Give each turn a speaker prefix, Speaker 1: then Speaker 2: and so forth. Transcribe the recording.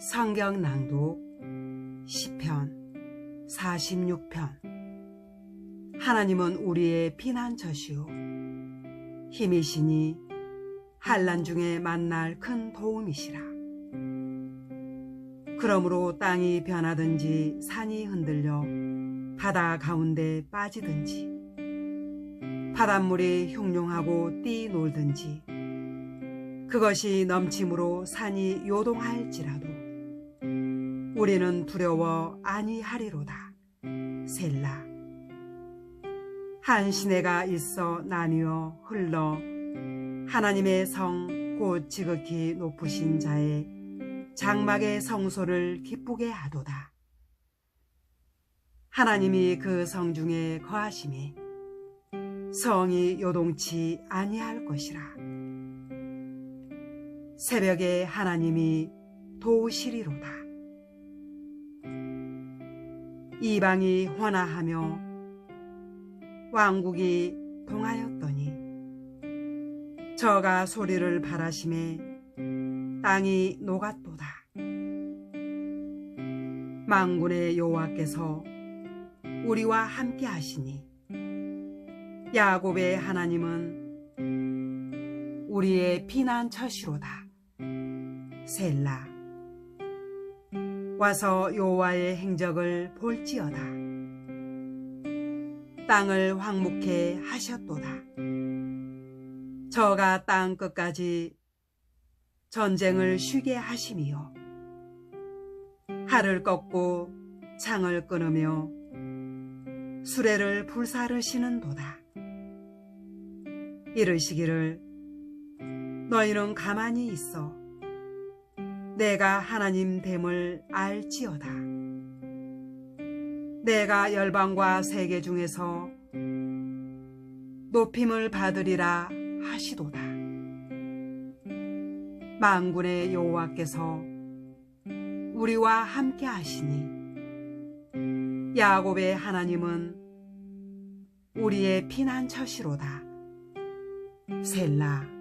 Speaker 1: 성경 낭독 10편 46편. 하나님은 우리의 피난처시오. 힘이시니 한란 중에 만날 큰 도움이시라. 그러므로 땅이 변하든지 산이 흔들려 바다 가운데 빠지든지 바닷물이 흉룡하고 뛰놀든지 그것이 넘침으로 산이 요동할지라도 우리는 두려워 아니하리로다. 셀라. 한 시내가 있어 나뉘어 흘러 하나님의 성 곧 지극히 높으신 자의 장막의 성소를 기쁘게 하도다. 하나님이 그 성 중에 거하심에 성이 요동치 아니할 것이라. 새벽에 하나님이 도우시리로다. 이방이 환하하며 왕국이 동하였더니 저가 소리를 바라심에 땅이 녹았도다. 망군의 여호와께서 우리와 함께 하시니 야곱의 하나님은 우리의 피난처시로다. 셀라 와서 여호와의 행적을 볼지어다. 땅을 황묵해 하셨도다. 저가 땅 끝까지 전쟁을 쉬게 하심이요. 하를 꺾고 창을 끊으며 수레를 불사르시는 도다. 이르시기를 너희는 가만히 있어 내가 하나님 됨을 알지어다. 내가 열방과 세계 중에서 높임을 받으리라 하시도다. 만군의 여호와께서 우리와 함께 하시니 야곱의 하나님은 우리의 피난처시로다. 셀라